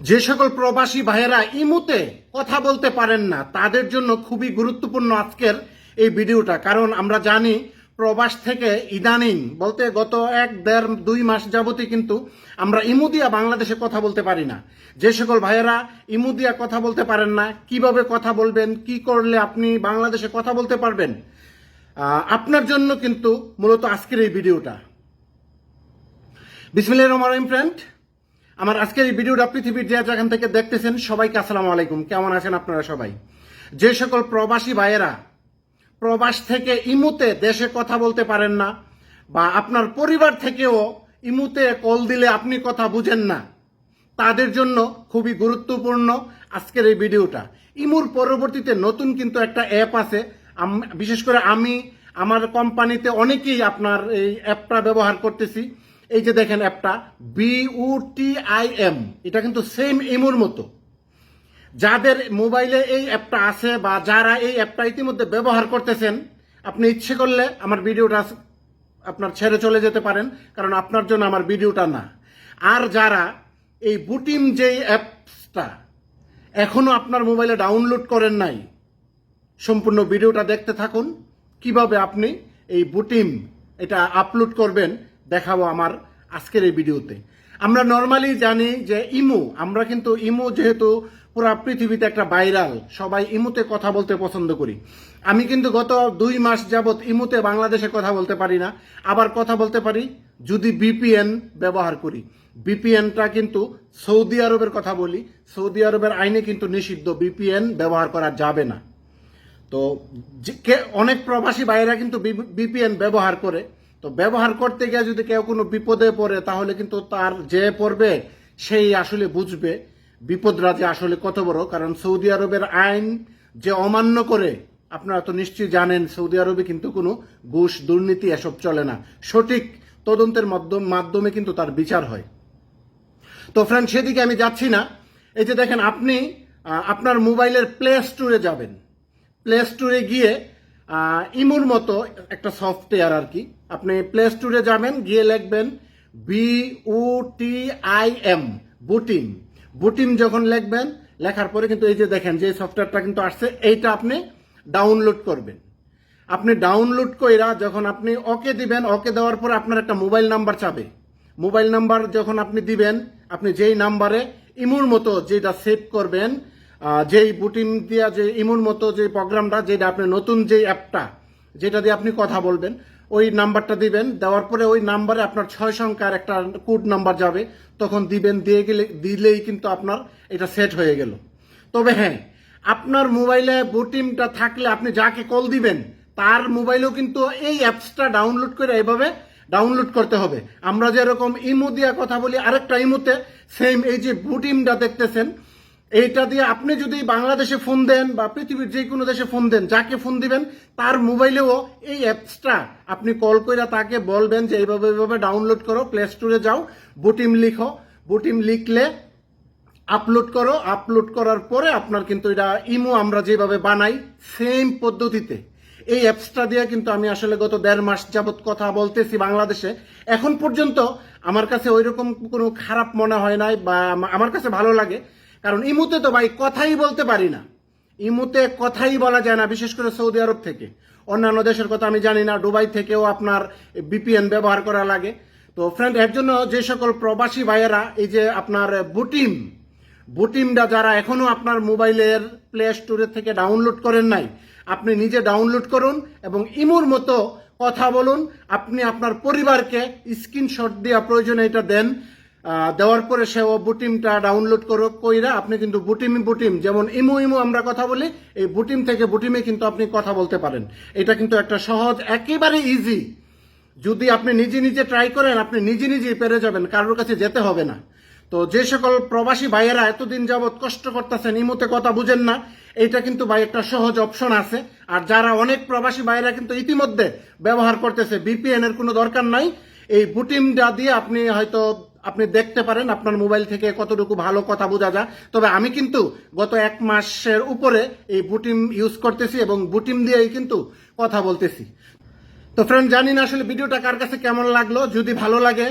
যে সকল প্রবাসী ভাইয়েরা ইমুতে কথা বলতে পারেন না, তাদের জন্য খুবই গুরুত্বপূর্ণ আজকের এই ভিডিওটা। কারণ আমরা জানি প্রবাস থেকে ইদানিং, বলতে গত এক, দেড়, দুই মাস যাবতই কিন্তু আমরা ইমুদিয়া বাংলাদেশে কথা বলতে পারি না। যে সকল ভাইয়েরা ইমুদিয়া কথা বলতে পারেন না, কীভাবে কথা বলবেন, কি করলে আপনি বাংলাদেশে কথা বলতে পারবেন আপনার জন্য কিন্তু মূলত আজকের এই ভিডিওটা। বিসমিল্লাহ রহমান রহিম ফ্রেন্ড আমার আজকের এই ভিডিওটা পৃথিবীর যে যেখান থেকে দেখতেছেন সবাইকে আসসালামু আলাইকুম। কেমন আছেন আপনারা সবাই? যে সকল প্রবাসী ভাইয়েরা, প্রবাস থেকে ইমুতে দেশে কথা বলতে পারেন না বা আপনার পরিবার থেকেও ইমুতে কল দিলে আপনি কথা বুঝেন না, তাদের জন্য খুবই গুরুত্বপূর্ণ আজকের এই ভিডিওটা। ইমুর পরবর্তীতে নতুন কিন্তু একটা অ্যাপ আছে। বিশেষ করে আমি, আমার কোম্পানিতে অনেকেই আপনার এই অ্যাপটা ব্যবহার করতেছি। এই যে দেখেন অ্যাপটা বিউটিআইএম এটা কিন্তু সেম ইমুর মতো। যাদের মোবাইলে এই অ্যাপটা আছে বা যারা এই অ্যাপটা ইতিমধ্যে ব্যবহার করতেছেন, আপনি ইচ্ছে করলে আমার ভিডিওটা আপনার ছেড়ে চলে যেতে পারেন, কারণ আপনার জন্য আমার ভিডিওটা না। আর যারা এই বুটিম যেই অ্যাপসটা এখনও আপনার মোবাইলে ডাউনলোড করেন নাই, সম্পূর্ণ ভিডিওটা দেখতে থাকুন। কীভাবে আপনি এই বুটিম এটা আপলোড করবেন দেখাবো আমার আজকের এই ভিডিওতে। আমরা নর্মালি জানি যে ইমু, আমরা কিন্তু ইমু যেহেতু পুরা পৃথিবীতে একটা ভাইরাল সবাই ইমুতে কথা বলতে পছন্দ করি। আমি কিন্তু গত দুই মাস যাবত ইমুতে বাংলাদেশে কথা বলতে পারি না, আবার কথা বলতে পারি যদি বিপিএন ব্যবহার করি। বিপিএনটা কিন্তু সৌদি আরবের কথা বলি, সৌদি আরবের আইনে কিন্তু নিষিদ্ধ বিপিএন ব্যবহার করা যাবে না। তো অনেক প্রবাসী ভাইয়েরা কিন্তু বিপিএন ব্যবহার করে তো ব্যবহার করতে গিয়ে যদি কেউ কোনো বিপদে পড়ে, তাহলে কিন্তু তার যে পড়বে, সেই আসলে বুঝবে। বিপদরা যে আসলে কত বড়, কারণ সৌদি আরবের আইন যে অমান্য করে, আপনারা তো নিশ্চয়ই জানেন, সৌদি আরবে কিন্তু কোনো ঘুষ, দুর্নীতি এসব চলে না। সঠিক তদন্তের মাধ্যম মাধ্যমে কিন্তু তার বিচার হয়। তো ফ্রেন্ড সেদিকে আমি যাচ্ছি না। এই যে দেখেন, আপনি আপনার মোবাইলের প্লে স্টোরে যাবেন। প্লে স্টোরে গিয়ে ইমুর মতো একটা সফটওয়্যার আর কি। আপনি প্লে স্টোরে যাবেন, গিয়ে লিখবেন B O T I M Botim. Botim যখন লিখবেন, লেখার পরে কিন্তু এই যে দেখেন যে সফটওয়্যারটা কিন্তু আসছে, এইটা আপনি ডাউনলোড করবেন। আপনি ডাউনলোড কইরা যখন আপনি ওকে দিবেন ওকে দেওয়ার পরে আপনার একটা মোবাইল নাম্বার চাবে। মোবাইল নাম্বার যখন আপনি দিবেন, আপনি যেই নাম্বারে ইমুর মতো যেটা সেভ করবেন যেই বুটিং দিয়া যে ইমুর মতো যে প্রোগ্রামটা, যেটা আপনি নতুন যে অ্যাপটা, যেটা দিয়ে আপনি কথা বলবেন, ওই নাম্বারটা দিবেন, দেওয়ার পরে ওই নাম্বারে আপনার ছয় সংখ্যার একটা কোড নাম্বার যাবে, তখন দিবেন, দিয়ে গেলে, দিলেই কিন্তু আপনার এটা সেট হয়ে গেল। তবে হ্যাঁ আপনার মোবাইলে বুটিমটা থাকলে আপনি যাকে কল দিবেন, তার মোবাইলেও কিন্তু এই অ্যাপসটা ডাউনলোড করে এভাবে ডাউনলোড করতে হবে। আমরা যেরকম ইমো দিয়ে কথা বলি, আরেকটা ইমোতে সেম এই যে বুটিমটা দেখতেছেন এইটা দিয়ে আপনি যদি বাংলাদেশে ফোন দেন বা পৃথিবীর যে কোনো দেশে ফোন দেন, যাকে ফোন দিবেন, তার মোবাইলেও এই অ্যাপসটা আপনি কল করে তাকে বলবেন যে এইভাবে এইভাবে ডাউনলোড করো প্লে স্টোরে যাও, বুটিম লিখো। বুটিম লিখলে আপলোড করো। আপলোড করার পরে আপনার কিন্তু এটা ইমো আমরা যেভাবে বানাই সেম পদ্ধতিতে। এই অ্যাপসটা দিয়ে কিন্তু আমি আসলে গত দেড় মাস যাবত কথা বলতেছি বাংলাদেশে। এখন পর্যন্ত আমার কাছে ওইরকম কোনো খারাপ মনে হয় নাই বা আমা- আমার কাছে ভালো লাগে। কারণ ইমুতে তো ভাই কথাই বলতে পারি না। ইমুতে কথাই বলা যায় না, বিশেষ করে সৌদি আরব থেকে। অন্যান্য দেশের কথা আমি জানি না, দুবাই থেকেও আপনার বিপিএন ব্যবহার করা লাগে। তো ফ্রেন্ড এর জন্য যে সকল প্রবাসী ভাইয়েরা, এই যে আপনার বুটিম, বুটিমটা যারা এখনও আপনার মোবাইলের প্লে স্টোরে থেকে ডাউনলোড করেন নাই, আপনি নিজে ডাউনলোড করুন এবং ইমুর মতো কথা বলুন। আপনি আপনার পরিবারকে স্ক্রিনশট দেওয়া প্রয়োজনে এটা দেন। দেওয়ার পরে সে ও বুটিমটা ডাউনলোড করো, কইরা আপনি কিন্তু বুটিম বুটিম, যেমন ইমো ইমো আমরা কথা বলি, এই বুটিম থেকে বুটিমে কিন্তু আপনি কথা বলতে পারেন। এটা কিন্তু একটা সহজ, একেবারে ইজি যদি আপনি নিজে নিজে ট্রাই করেন, আপনি নিজে নিজেই পেরে যাবেন, কারোর কাছে যেতে হবে না। তো যে সকল প্রবাসী ভাইয়েরা এতদিন যাবৎ কষ্ট করতেছেন, ইমুতে কথা বুঝেন না এটা কিন্তু ভাই একটা সহজ অপশন আছে। আর যারা অনেক প্রবাসী ভাইয়েরা কিন্তু ইতিমধ্যে ব্যবহার করতেছে বিপিএন এর কোনো দরকার নাই। এই বুটিমটা দিয়ে আপনি হয়তো আপনি দেখতে পারেন আপনার মোবাইল থেকে কতটুকু ভালো কথা বোঝা যায়। তবে আমি কিন্তু গত এক মাসের উপরে এই বুটিম ইউজ করতেছি এবং বুটিম দিয়েই কিন্তু কথা বলতেছি। তো ফ্রেন্ড জানি না আসলে ভিডিওটা কার কাছে কেমন লাগল। যদি ভালো লাগে